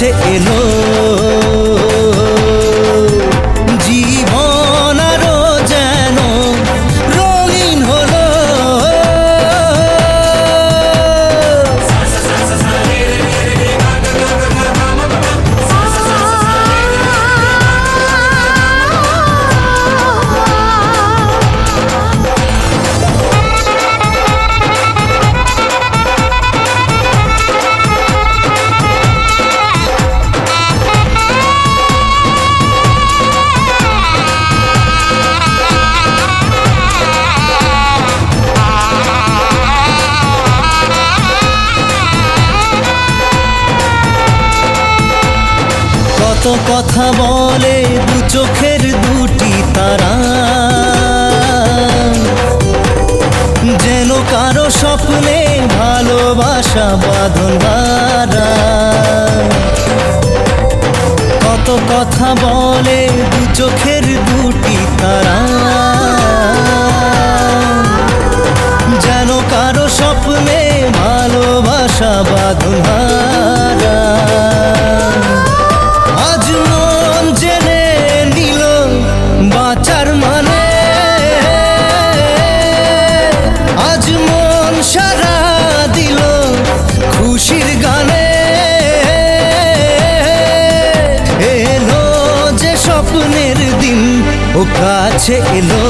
কাছে এলো কথা বলে দু চোখের দুটি তারা। যেন কারও স্বপ্নে ভালোবাসা বাঁধন হারা। কত কথা বলে দু চোখের দুটি তারা। যেন কারও স্বপ্নে ভালোবাসা বাঁধন ও কাছে এলো।